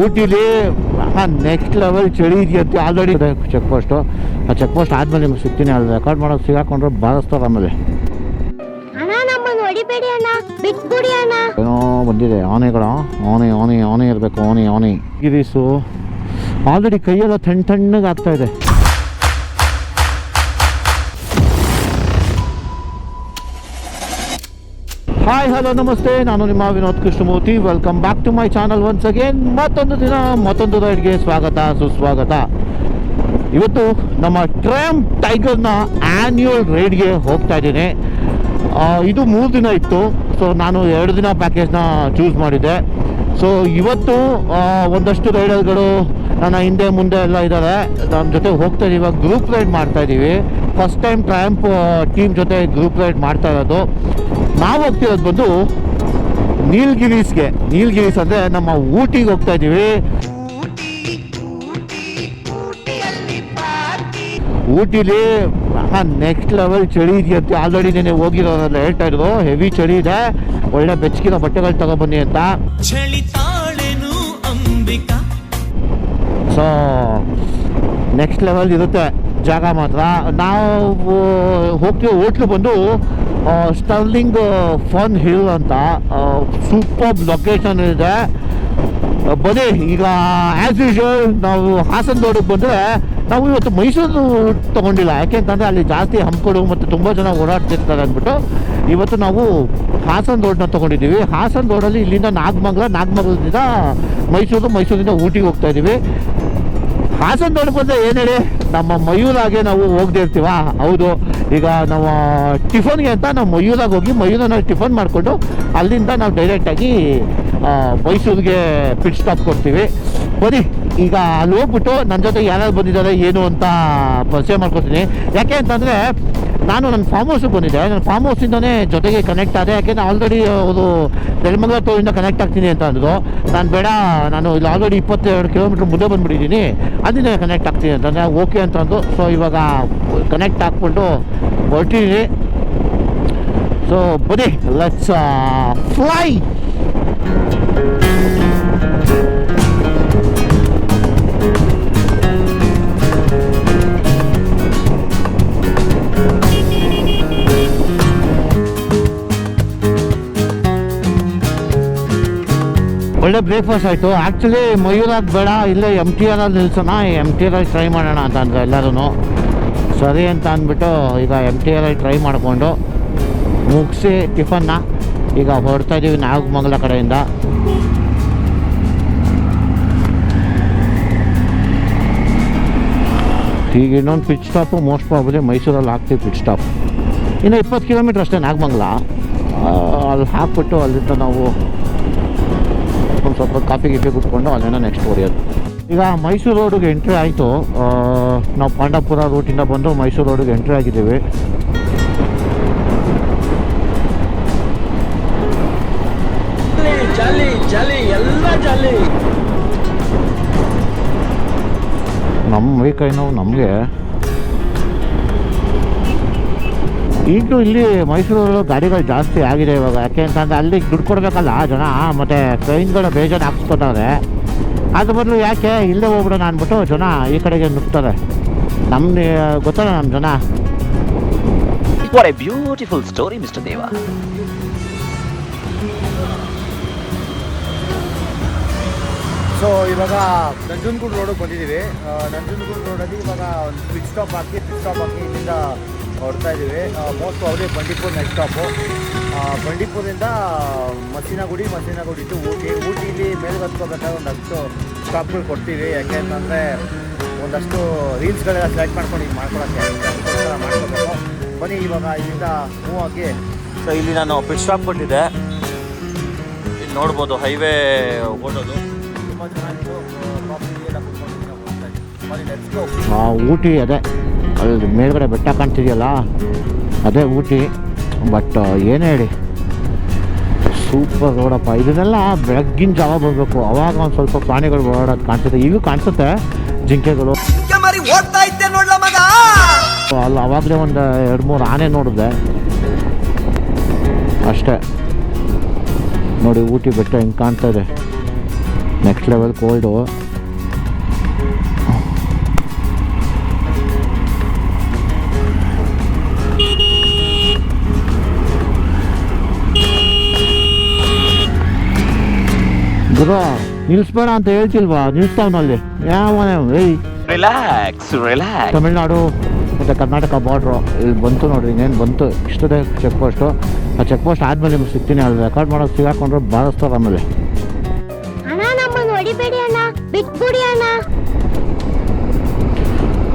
ಊಟಿಲಿ next level ಚಳಿ ಇದೆಯಂತೆ already check post ಆ ಚೆಕ್ ಪೋಸ್ಟ್ ಆದಮೇಲೆ ನಿಮ್ಗೆ ಸಿಗ್ತೀನಿ ಅಲ್ಲಿ ರೆಕಾರ್ಡ್ ಮಾಡೋದು ಸಿಗಾಕೊಂಡ್ರೆ ಬಾರಿಸ್ತಾರೆ ಆಮೇಲೆ. ಏನೋ ಬಂದಿದೆ ಆನೆಗಳ ಆನೆ ಆನೆ ಆನೆ ಇರಬೇಕು ಆನೆ ಆನೆ. ಗಿರೀಸು ಆಲ್ರೆಡಿ ಕೈಯೆಲ್ಲ ತಣ್ಣ ತಣ್ಣಗೆ ಆಗ್ತಾ ಇದೆ. ಹಾಯ್ ಹಲೋ ನಮಸ್ತೆ ನಾನು ನಿಮ್ಮ Vinod Krishnamurthy. Welcome back to my channel once again ಮತ್ತೊಂದು ದಿನ, ಮತ್ತೊಂದು ರೈಡ್ಗೆ ಸ್ವಾಗತ, ಸುಸ್ವಾಗತ. ಇವತ್ತು ನಮ್ಮ ಟ್ರ್ಯಾಮ್ ಟೈಗರ್ನ ಆ್ಯನ್ಯುವಲ್ ರೈಡ್ಗೆ ಹೋಗ್ತಾ ಇದ್ದೀನಿ. ಇದು ಮೂರು ದಿನ ಇತ್ತು. ಸೊ ನಾನು ಎರಡು ದಿನ ಪ್ಯಾಕೇಜ್ನ ಚೂಸ್ ಮಾಡಿದ್ದೆ. ಸೊ ಇವತ್ತು ಒಂದಷ್ಟು ರೈಡರ್ಗಳು ನನ್ನ ಹಿಂದೆ ಮುಂದೆ ಎಲ್ಲ ಇದ್ದಾರೆ ನಮ್ಮ ಜೊತೆ ಹೋಗ್ತಾ ಇದ್ದೀವಿ. ಇವಾಗ ಗ್ರೂಪ್ ರೈಡ್ ಮಾಡ್ತಾ ಇದ್ದೀವಿ. ಫಸ್ಟ್ ಟೈಮ್ ಟ್ರ್ಯಾಂಪ್ ಟೀಮ್ ಜೊತೆ ಗ್ರೂಪ್ ರೈಡ್ ಮಾಡ್ತಾ ಇರೋದು. ನಾವು ಹೋಗ್ತಿರೋದು ಬಂದು ನೀಲ್ಗಿರೀಸ್ಗೆ. ನೀಲ್ಗಿರೀಸ್ ಅಂದರೆ ನಮ್ಮ ಊಟಿಗೆ ಹೋಗ್ತಾ ಇದ್ದೀವಿ. ಊಟಿಲಿ ನೆಕ್ಸ್ಟ್ ಲೆವೆಲ್ ಚಳಿ ಇದೆಯಂತೆ ಆಲ್ರೆಡಿ ನೆನೆ ಹೋಗಿರೋರೆಲ್ಲ ಹೇಳ್ತಾ ಇದ್ರು ಹೆವಿ ಚಳಿ ಇದೆ. ಒಳ್ಳೆ ಬೆಚ್ಚಗಿನ ಬಟ್ಟೆಗಳು ತಗೊಬನ್ನಿ ಅಂತ. ಸೊ ನೆಕ್ಸ್ಟ್ ಲೆವೆಲ್ ಇರುತ್ತೆ. ಜಾಗ ಮಾತ್ರ. ನಾವು ಹೋಗ್ತೀವಿ ಹೋಟ್ಲು ಬಂದು ಸ್ಟರ್ಲಿಂಗ್ ಫನ್ ಹಿಲ್ ಅಂತ ಸೂಪರ್ ಲೊಕೇಶನ್ ಇದೆ. ಬನ್ನಿ ಈಗ ಆ್ಯಸ್ ಯೂಶುವಲ್ ನಾವು ಹಾಸನ ದೊಡ್ಡಕ್ಕೆ ಬಂದರೆ ನಾವು ಇವತ್ತು ಮೈಸೂರು ತೊಗೊಂಡಿಲ್ಲ. ಯಾಕೆಂತಂದರೆ ಅಲ್ಲಿ ಜಾಸ್ತಿ ಹಂಪಗಳು ಮತ್ತು ತುಂಬ ಜನ ಓಡಾಡ್ತಿರ್ತಾರೆ ಅಂದ್ಬಿಟ್ಟು ಇವತ್ತು ನಾವು ಹಾಸನ ರೋಡ್ನ ತೊಗೊಂಡಿದ್ದೀವಿ. ಹಾಸನ ರೋಡಲ್ಲಿ ಇಲ್ಲಿಂದ ನಾಗಮಂಗಲ, ನಾಗಮಂಗಲದಿಂದ ಮೈಸೂರು, ಮೈಸೂರಿಂದ ಊಟಿಗೆ ಹೋಗ್ತಾ ಇದ್ದೀವಿ. ಹಾಸನ ರೋಡ್ ಬಂದರೆ ಏನು ಹೇಳಿ? ನಮ್ಮ ಮಯೂರಾಗೆ ನಾವು ಹೋಗ್ದೇ ಇರ್ತೀವ? ಹೌದು. ಈಗ ನಾವು ಟಿಫನ್ಗೆ ಅಂತ ನಾವು ಮಯೂರಾಗ ಹೋಗಿ ಮಯೂರನ್ನ ಟಿಫನ್ ಮಾಡಿಕೊಂಡು ಅಲ್ಲಿಂದ ನಾವು ಡೈರೆಕ್ಟಾಗಿ ಮೈಸೂರಿಗೆ ಪಿಟ್ ಸ್ಟಾಪ್ ಕೊಡ್ತೀವಿ. ಬನ್ನಿ. ಈಗ ಅಲ್ಲಿ ಹೋಗ್ಬಿಟ್ಟು ನನ್ನ ಜೊತೆ ಯಾರ್ಯಾರು ಬಂದಿದ್ದಾರೆ, ಏನು ಅಂತ ಪರಿಚಯ ಮಾಡ್ಕೊತೀನಿ. ಯಾಕೆ ಅಂತಂದರೆ, ನಾನು ನನ್ನ ಫಾರ್ಮ್ ಹೌಸಿಗೆ ಬಂದಿದ್ದೆ. ನನ್ನ ಫಾರ್ಮ್ ಹೌಸಿಂದನೇ ಜೊತೆಗೆ ಕನೆಕ್ಟ್ ಆದೆ. ಯಾಕೆಂದರೆ ಆಲ್ರೆಡಿ ಅವರು ನೆಲಮಂಗಲ ಟೋರಿಂದ ಕನೆಕ್ಟ್ ಆಗ್ತೀನಿ ಅಂತ ಅಂದರು. ನಾನು ಬೇಡ, ನಾನು ಇಲ್ಲಿ ಆಲ್ರೆಡಿ ಇಪ್ಪತ್ತೆರಡು ಕಿಲೋಮೀಟ್ರ್ ಮುಂದೆ ಬಂದುಬಿಟ್ಟಿದ್ದೀನಿ. ಅಲ್ಲಿಂದ ಕನೆಕ್ಟ್ ಆಗ್ತೀನಿ ಅಂತಂದರೆ ಓಕೆ ಅಂತಂದು ಸೊ ಇವಾಗ ಕನೆಕ್ಟ್ ಹಾಕ್ಬಿಟ್ಟು ಹೊರಟಿದ್ದೀನಿ. ಸೊ ಬನ್ನಿ ಲೆಟ್ಸ್ ಫ್ಲೈ ಒಳ್ಳೆ ಬ್ರೇಕ್ಫಾಸ್ಟ್ ಆಯಿತು. ಆ್ಯಕ್ಚುಲಿ ಮಯೂರಾಗ ಬೇಡ, ಇಲ್ಲೇ ಎಂ ಟಿ ಆರಲ್ಲಿ ನಿಲ್ಸೋಣ ಎಂ ಟಿ ಆರಲ್ಲಿ ಟ್ರೈ ಮಾಡೋಣ ಅಂತ ಅಂದರು ಎಲ್ಲರೂ ಸರಿ ಅಂತ ಅಂದ್ಬಿಟ್ಟು ಈಗ ಎಂ ಟಿ ಆರಲ್ಲಿ ಟ್ರೈ ಮಾಡಿಕೊಂಡು ಮುಗಿಸಿ ಟಿಫನ್ನ. ಈಗ ಹೊರಡ್ತಾ ಇದ್ದೀವಿ ನಾಗಮಂಗಲ ಕಡೆಯಿಂದ. ಈಗ ಇನ್ನೊಂದು ಪಿಚ್ ಸ್ಟಾಪು ಮೋಸ್ಟ್ ಪ್ರಾಬಲಿ ಮೈಸೂರಲ್ಲಿ ಹಾಕ್ತೀವಿ ಪಿಚ್ ಸ್ಟಾಪ್ ಇನ್ನು ಇಪ್ಪತ್ತು ಕಿಲೋಮೀಟ್ರ್ ಅಷ್ಟೇ ನಾಗಮಂಗಲ. ಅಲ್ಲಿ ಹಾಕ್ಬಿಟ್ಟು ಅಲ್ಲಿಂದ ನಾವು ಸ್ವಲ್ಪ ಕಾಫಿ ಗಿಫಿ ಕುತ್ಕೊಂಡು ಅಲ್ಲಿಂದ ನೆಕ್ಸ್ಟ್ ಹೊಡೆಯೋದು ಈಗ ಮೈಸೂರು ರೋಡಿಗೆ ಎಂಟ್ರಿ ಆಯಿತು. ನಾವು ಪಾಂಡವಪುರ ರೂಟಿಂದ ಬಂದು ಮೈಸೂರು ರೋಡಿಗೆ ಎಂಟ್ರಿ ಆಗಿದ್ದೀವಿ. ಜಾಲಿ ಜಾಲಿ ಎಲ್ಲ ಜಾಲಿ. ನಮ್ಮ ಮೈ ಕೈ ನೋವು ನಮಗೆ. ಈಗಲೂ ಇಲ್ಲಿ ಮೈಸೂರಲ್ಲೂ ಗಾಡಿಗಳು ಜಾಸ್ತಿ ಆಗಿದೆ ಇವಾಗ ಯಾಕೆ ಅಂತಂದ್ರೆ ಅಲ್ಲಿ ದುಡ್ಡು ಕೊಡಬೇಕಲ್ಲ ಜನ ಮತ್ತು ಟ್ರೈನ್ಗಳ ಬೇಜಾರು ಹಾಕ್ಸ್ಕೊತಾರೆ ಅದು ಬದಲು ಯಾಕೆ ಇಲ್ಲೇ ಹೋಗ್ಬಿಡೋಣ ಅಂದ್ಬಿಟ್ಟು ಜನ ಈ ಕಡೆಗೆ ನುಗ್ತಾರೆ ನಮ್ಮ ಗೊತ್ತಲ್ಲ ನಮ್ಮ ಜನ beautiful story beautiful story, Mr. Deva. So ಇವಾಗ ನಂಜನಗೂಡು ರೋಡಿಗೆ ಬಂದಿದ್ದೀವಿ ನಂಜನಗೂಡು ರೋಡಲ್ಲಿ ಇವಾಗ ಒಂದು ಸ್ಟಾಪ್ ಹಾಕಿ ಸ್ಟಾಪ್ ಹಾಕಿ ಇಲ್ಲಿಂದ ಹೊರಡ್ತಾ ಇದ್ದೀವಿ. ಮೋಸ್ಟ್ ಅವ್ರಿಗೆ ಬಂಡೀಪುರ್ ನೆಕ್ಸ್ಟ್ ಸ್ಟಾಪು ಬಂಡೀಪುರಿಂದ ಮಸಿನಗುಡಿ ಮಸಿನಗುಡಿ ಟು ಊಟಿ. ಊಟಿಲಿ ಮೇಲೆ ಹತ್ಕೋಬೇಕಾದ್ರೆ ಒಂದಷ್ಟು ಸ್ಟಾಪ್ಗಳು ಕೊಡ್ತೀವಿ. ಯಾಕೆ ಅಂತಂದರೆ ಒಂದಷ್ಟು ರೀಲ್ಸ್ಗಳೆಲ್ಲ ಸೆಲೆಕ್ಟ್ ಮಾಡ್ಕೊಂಡು ಈಗ ಮಾಡ್ಕೊಳಕ್ಕೆ ಮಾಡ್ಕೋಬೇಕು. ಬನ್ನಿ, ಇವಾಗ ಇಲ್ಲಿಂದ ಮೂವ್ ಆಗಿ. ಸೊ ಇಲ್ಲಿ ನಾನು ಪಿಟ್ ಸ್ಟಾಪ್ ಕೊಟ್ಟಿದ್ದೆ. ಇಲ್ಲಿ ನೋಡ್ಬೋದು ಹೈವೇ ಓಡೋದು. ಊಟಿ ಅದೇ. ಅಲ್ಲಿ ಮೇಲ್ಗಡೆ ಬೆಟ್ಟ ಕಾಣ್ತಿದೆಯಲ್ಲ? ಅದೇ ಊಟಿ. ಬಟ್ ಏನು ಹೇಳಿ? ಸೂಪರ್ ರೋಡಪ್ಪ ಇದನ್ನೆಲ್ಲ ಬೆಳಗ್ಗಿನ ಜಾವ ಬರಬೇಕು. ಅವಾಗ ಒಂದು ಸ್ವಲ್ಪ ಪ್ರಾಣಿಗಳು ಓಡಾಡೋದು ಕಾಣ್ತಿದೆ. ಈಗ ಕಾಣಿಸುತ್ತೆ ಜಿಂಕೆಗಳು. ಅಲ್ಲಿ ಅವಾಗಲೇ ಒಂದು ಎರಡು ಮೂರು ಆನೆ ನೋಡಿದೆ. ಅಷ್ಟೇ. ನೋಡಿ ಊಟಿ ಬೆಟ್ಟ ಹಿಂಗೆ ಕಾಣ್ತಾ ಇದೆ. ನೆಕ್ಸ್ಟ್ ಲೆವೆಲ್ ಕೋಲ್ಡು ಗುರು ನಿಲ್ಸ್ಬೇಡ ಅಂತ ಹೇಳ್ತಿಲ್ವಾ ನಿಲ್ಸ್ತಾವನಲ್ಲಿ ಯಾವನೇ ಏಯ್. ರಿಲ್ಯಾಕ್ಸ್ ರಿಲ್ಯಾಕ್ಸ್ ತಮಿಳ್ನಾಡು ಮತ್ತು ಕರ್ನಾಟಕ ಬಾರ್ಡ್ರು ಇಲ್ಲಿ ಬಂತು ನೋಡ್ರಿ ಇನ್ನೇನು ಬಂತು? ಇಷ್ಟದೇ ಚೆಕ್ ಪೋಸ್ಟು ಆ ಚೆಕ್ ಪೋಸ್ಟ್ ಆದಮೇಲೆ ನಿಮ್ಗೆ ಸಿಗ್ತೀನಿ ಅಲ್ಲಿ ರೆಕಾರ್ಡ್ ಮಾಡೋದು ಸಿಗಾಕೊಂಡ್ರೆ ಬಾರಿಸ್ತಾರೆ ಆಮೇಲೆ. ಅಣ್ಣ ನಮ್ಮನ್ನ ಹೊಡಿಬೇಡಿ ಅಣ್ಣ ಬಿಟ್ಬಿಡಿ ಅಣ್ಣ.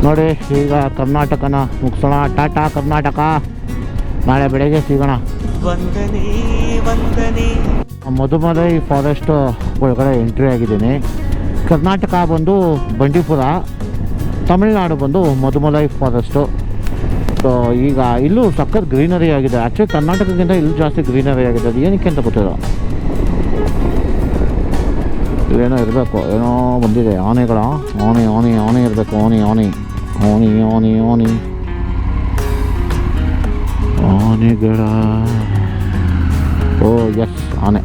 ನೋಡಿ ಈಗ ಕರ್ನಾಟಕನ ಮುಗಿಸೋಣ. ಟಾಟಾ ಕರ್ನಾಟಕ. ನಾಳೆ ಬೆಳಗ್ಗೆ ಸಿಗೋಣ. ವಂದನೆ ವಂದನೆ. ಮಧುಮಲೈ ಫಾರೆಸ್ಟ್ ಒಳಗಡೆ ಎಂಟ್ರಿ ಆಗಿದ್ದೀನಿ. ಕರ್ನಾಟಕ ಬಂದು ಬಂಡೀಪುರ, ತಮಿಳ್ನಾಡು ಬಂದು ಮಧುಮಲೈ ಫಾರೆಸ್ಟು. ಸೊ ಈಗ ಇಲ್ಲೂ ಸಖತ್ ಗ್ರೀನರಿ ಆಗಿದೆ. ಆ್ಯಕ್ಚುಲಿ ಕರ್ನಾಟಕಕ್ಕಿಂತ ಇಲ್ಲಿ ಜಾಸ್ತಿ ಗ್ರೀನರಿ ಆಗಿದೆ. ಅದು ಏನಕ್ಕೆ ಅಂತ ಗೊತ್ತಿಲ್ಲ. ಇಲ್ಲೇನೋ ಇರಬೇಕು. ಏನೋ ಬಂದಿದೆ. ಆನೆಗಳ. ಆನೆ ಆನೆ ಆನೆ ಇರಬೇಕು. ಆನೆ ಆನೆ. ಆನೆ ಆನೆ ಆನೆ. ಆನೆಗಳ. ಓ ಎಸ್ ಆನೆ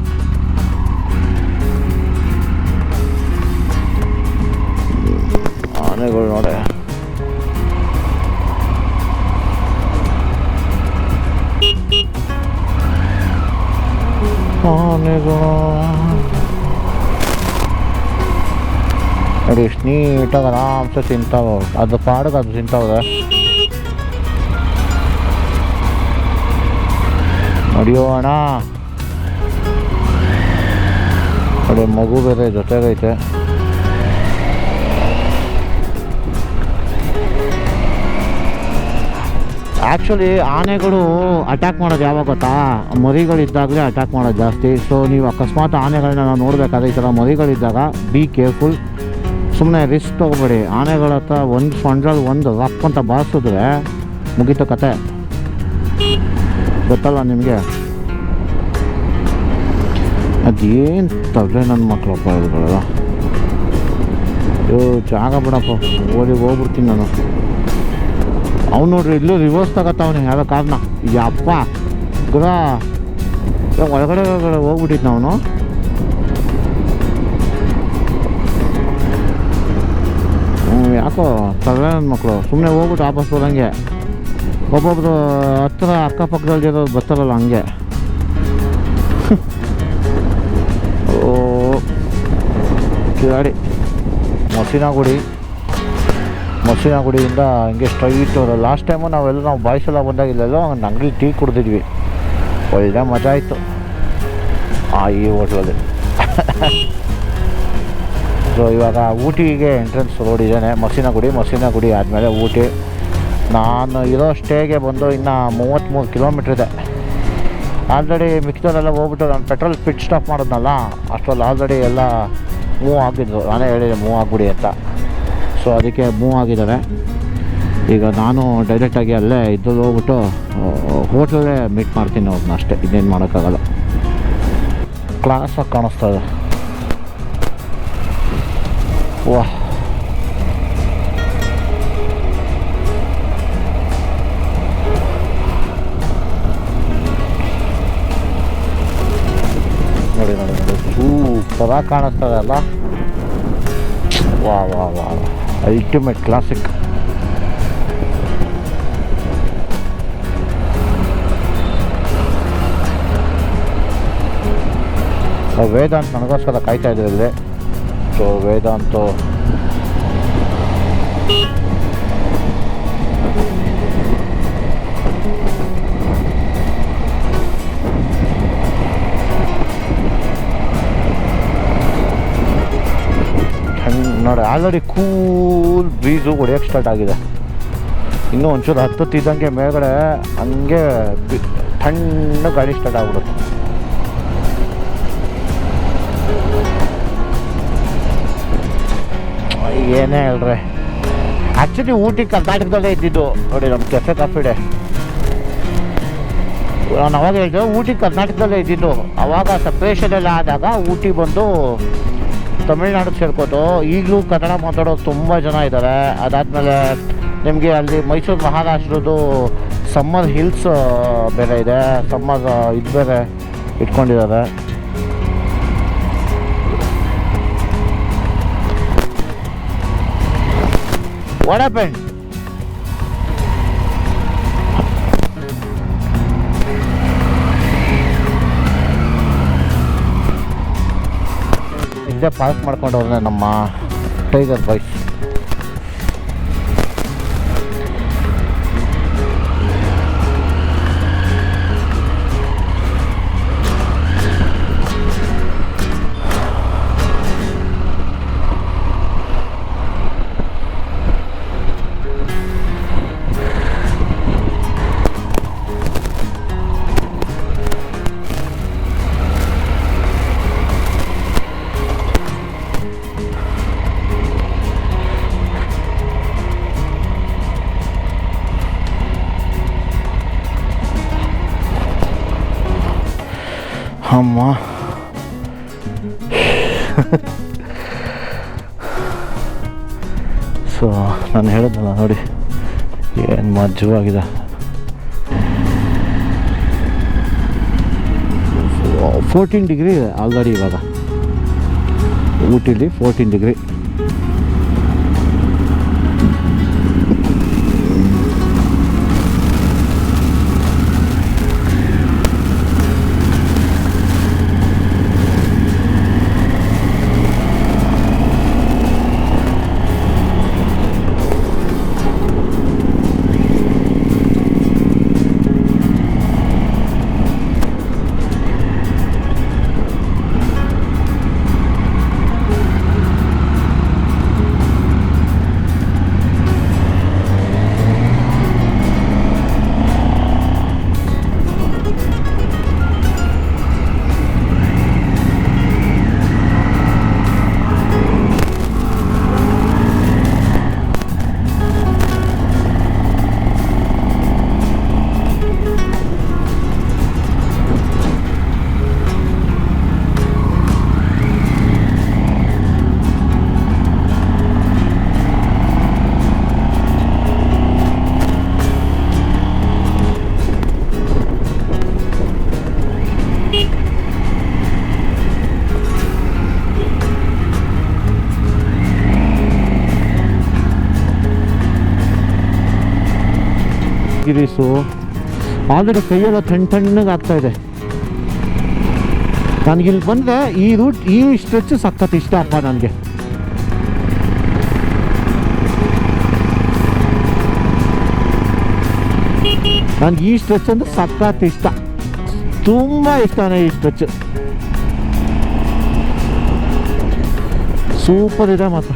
ಆನೆಗಳು ನೋಡೆ ಆನೆಗಳು ನೋಡಿ ಎಷ್ಟು ನೀಟಾಗಿ ಆರಾಮ್ಸೆ ತಿಂತಾವ ಅದು ಪಾಡಕ್ಕೆ ಅದು ತಿಂತಾವೆ ನಡೆಯೋ ಅಣ್ಣ ನೋಡಿ ಮಗು ಬೇರೆ ಜೊತೆಗೈತೆ ಆ್ಯಕ್ಚುಲಿ ಆನೆಗಳು ಅಟ್ಯಾಕ್ ಮಾಡೋದು ಯಾವಾಗ ಗೊತ್ತಾ? ಮರಿಗಳಿದ್ದಾಗಲೇ ಅಟ್ಯಾಕ್ ಮಾಡೋದು ಜಾಸ್ತಿ. ಸೊ ನೀವು ಅಕಸ್ಮಾತ್ ಆನೆಗಳನ್ನ ನಾವು ನೋಡಬೇಕಾದ್ರೆ ಈ ಥರ ಮರಿಗಳಿದ್ದಾಗ ಬಿ ಕೇರ್ಫುಲ್ ಸುಮ್ಮನೆ ರಿಸ್ಕ್ ತೊಗೊಬೇಡಿ. ಆನೆಗಳ ಹತ್ರ ಒಂದು ಸೊಂಡ್ರಲ್ಲಿ ಒಂದು ರಪ್ ಅಂತ ಬಾರಿಸಿದ್ರೆ ಮುಗೀತು ಕತೆ. ಗೊತ್ತಲ್ಲ ನಿಮಗೆ? ಅದೇನು ತರಲೆ ನನ್ನ ಮಕ್ಕಳಪ್ಪ ಇವುಗಳೆಲ್ಲ ಅಯ್ಯೋ ಜಾಗ ಬಿಡಪ್ಪ. ಓದಿ ಹೋಗ್ಬಿಡ್ತೀನಿ ನಾನು. ಅವ್ನು ನೋಡ್ರಿ, ಇಲ್ಲೂ ರಿವರ್ಸ್ ತಗತ್ತವನು ಯಾವ ಕಾರಣ. ಯಪ್ಪ ಗುರ ಒಳಗಡೆ ಒಳಗಡೆ ಹೋಗ್ಬಿಟ್ಟಿದ್ನ ಅವನು. ಯಾಕೋ ತರಲೆ ನನ್ನ ಮಕ್ಕಳು ಸುಮ್ಮನೆ ಹೋಗ್ಬಿಟ್ಟು ವಾಪಸ್ ಬರೋಂಗೆ. ಒಬ್ಬೊಬ್ರು ಹತ್ರ ಅಕ್ಕಪಕ್ಕದಲ್ಲಿರೋರು ಬರ್ತಾರಲ್ಲ ಹಂಗೆ. ಕಿಲಾಡಿ ಮಸೀನಗುಡಿ, ಮಸೀನಗುಡಿಯಿಂದ ಹಿಂಗೆ ಸ್ಟ್ರೈಟ್ ಲಾಸ್ಟ್ ಟೈಮು ನಾವೆಲ್ಲ ನಾವು ಬಾಯ್ಸೆಲ್ಲ ಬಂದಾಗ ಇಲ್ಲೆಲ್ಲೋ ಒಂದು ಅಂಗಡಿ ಟೀ ಕುಡ್ದಿದ್ವಿ. ಒಳ್ಳೆ ಮಜಾ ಆಯಿತು. ಆ ಈ ಹೋಟ್ಲಲ್ಲಿ. ಸೊ ಇವಾಗ ಊಟಿಗೆ ಎಂಟ್ರೆನ್ಸ್ ರೋಡ್ ಇದ್ದಾನೆ ಮಸೀನಗುಡಿ ಮಸೀನಗುಡಿ ಆದಮೇಲೆ ಊಟಿ. ನಾನು ಇರೋ ಸ್ಟೇಗೆ ಬಂದು ಇನ್ನು ಮೂವತ್ತ್ಮೂರು ಕಿಲೋಮೀಟ್ರ್ ಇದೆ. ಆಲ್ರೆಡಿ ಮಿಕ್ಕಿದವರೆಲ್ಲ ಹೋಗ್ಬಿಟ್ಟು ನಾನು ಪೆಟ್ರೋಲ್ ಪಿಟ್ ಸ್ಟಾಪ್ ಮಾಡೋದ್ನಲ್ಲ, ಅಷ್ಟರಲ್ಲಿ ಆಲ್ರೆಡಿ ಎಲ್ಲ ಮೂವ್ ಹಾಕಿದ್ರು ನಾನೇ ಹೇಳಿದೆ ಮೂವ್ ಆಗಿಬಿಡಿ ಅಂತ. ಸೊ ಅದಕ್ಕೆ ಮೂವ್ ಆಗಿದ್ದಾರೆ ಈಗ ನಾನು ಡೈರೆಕ್ಟಾಗಿ ಅಲ್ಲೇ ಇದ್ರಲ್ಲಿ ಹೋಗ್ಬಿಟ್ಟು ಹೋಟ್ಲಲ್ಲೇ ಮೀಟ್ ಮಾಡ್ತೀನಿ ಅವ್ರನ್ನ ಅಷ್ಟೇ. ಇನ್ನೇನು ಮಾಡೋಕ್ಕಾಗಲ್ಲ. ಕ್ಲಾಸಾಗಿ ಕಾಣಿಸ್ತಾ ಇದೆ. ವಾಹ್. ನೋಡಿ ನೋಡಿ ನೋಡಿ. ಸೂಪರಾಗಿ ಕಾಣಿಸ್ತದೆ ಅಲ್ಲ ವಾ ವಾ ವಾ. ಅಲ್ಟಿಮೇಟ್ ಕ್ಲಾಸಿಕ್ ವೇದಾಂತ್ ನನಗೋಸ್ಕರ ಕಾಯ್ತಾ ಇದ್ರು ಇಲ್ಲಿ ಸೊ, ವೇದಾಂತು. ನೋಡಿ ಆಲ್ರೆಡಿ ಕೂಲ್ ಬ್ರೀಸು ಹೊಡಿಯೋಕ್ಕೆ ಸ್ಟಾರ್ಟ್ ಆಗಿದೆ. ಇನ್ನೂ ಒಂಚೂರು ಹತ್ತುತ್ತಿದ್ದಂಗೆ ಮೇಲ್ಗಡೆ ಹಂಗೆ ತಣ್ಣ ಗಾಡಿ ಸ್ಟಾರ್ಟ್ ಆಗ್ಬಿಡುತ್ತೆ. ಏನೇ ಹೇಳ್ರಿ. ಆ್ಯಕ್ಚುಲಿ ಊಟಿ ಕರ್ನಾಟಕದಲ್ಲೇ ಇದ್ದಿದ್ದು. ನೋಡಿ ನಮ್ಮ ಕೆಫೆ ಕಾಫಿ ಡೇ ನಾನು ಅವಾಗ ಹೇಳಿದೆ ಊಟಿ ಕರ್ನಾಟಕದಲ್ಲೇ ಇದ್ದಿದ್ದು. ಅವಾಗ ಸಪ್ರೇಷನ್ ಎಲ್ಲ ಆದಾಗ ಊಟಿ ಬಂದು ತಮಿಳ್ನಾಡಿಗೆ ಸೇರ್ಕೋತು ಈಗಲೂ ಕನ್ನಡ ಮಾತಾಡೋ ತುಂಬ ಜನ ಇದ್ದಾರೆ ಅದಾದಮೇಲೆ ನಿಮಗೆ ಅಲ್ಲಿ ಮೈಸೂರು ಮಹಾರಾಷ್ಟ್ರದ್ದು ಸಮ್ಮರ್ ಹಿಲ್ಸ್ ಬೇರೆ ಇದೆ. ಸಮ್ಮರ್ ಇದು ಬೇರೆ ಇಟ್ಕೊಂಡಿದ್ದಾರೆ. ವಡಪೆಂಡ್ ಇಲ್ಲೇ ಪಾರ್ಕ್ ಮಾಡ್ಕೊಂಡು ಹೋದ್ರೆ ನಮ್ಮ ಟೈಗರ್ ಬಾಯ್ಸ್ ಅಮ್ಮ. ಸೊ ನಾನು ಹೇಳಿದ್ನಲ್ಲ ನೋಡಿ, ಏನು ಮಜವಾಗಿದೆ. ಫೋರ್ಟೀನ್ ಡಿಗ್ರಿ ಇದೆ ಆಲ್ರೆಡಿ ಇವಾಗ. ಊಟಿಲಿ ಫೋರ್ಟೀನ್ ಡಿಗ್ರಿ ಗಿರೀಸು ಆಲ್ರೆಡಿ ಕೈಯೆಲ್ಲ ತಣ್ಣ ತಣ್ಣಗೆ ಆಗ್ತಾ ಇದೆ. ಇಲ್ಲಿ ಬಂದರೆ ಈ ರೂಟ್, ಈ ಸ್ಟ್ರೆಚ್ ಸಖತ್ ಇಷ್ಟ ಅಪ್ಪ ನನಗೆ. ನನಗೆ ಈ ಸ್ಟ್ರೆಚ್ ಅಂದರೆ ಸಖತ್ ಇಷ್ಟ. ತುಂಬ ಇಷ್ಟನೇ ಈ ಸ್ಟ್ರೆಚ್ ಸೂಪರ್ ಇದೆ ಮಾತ್ರ.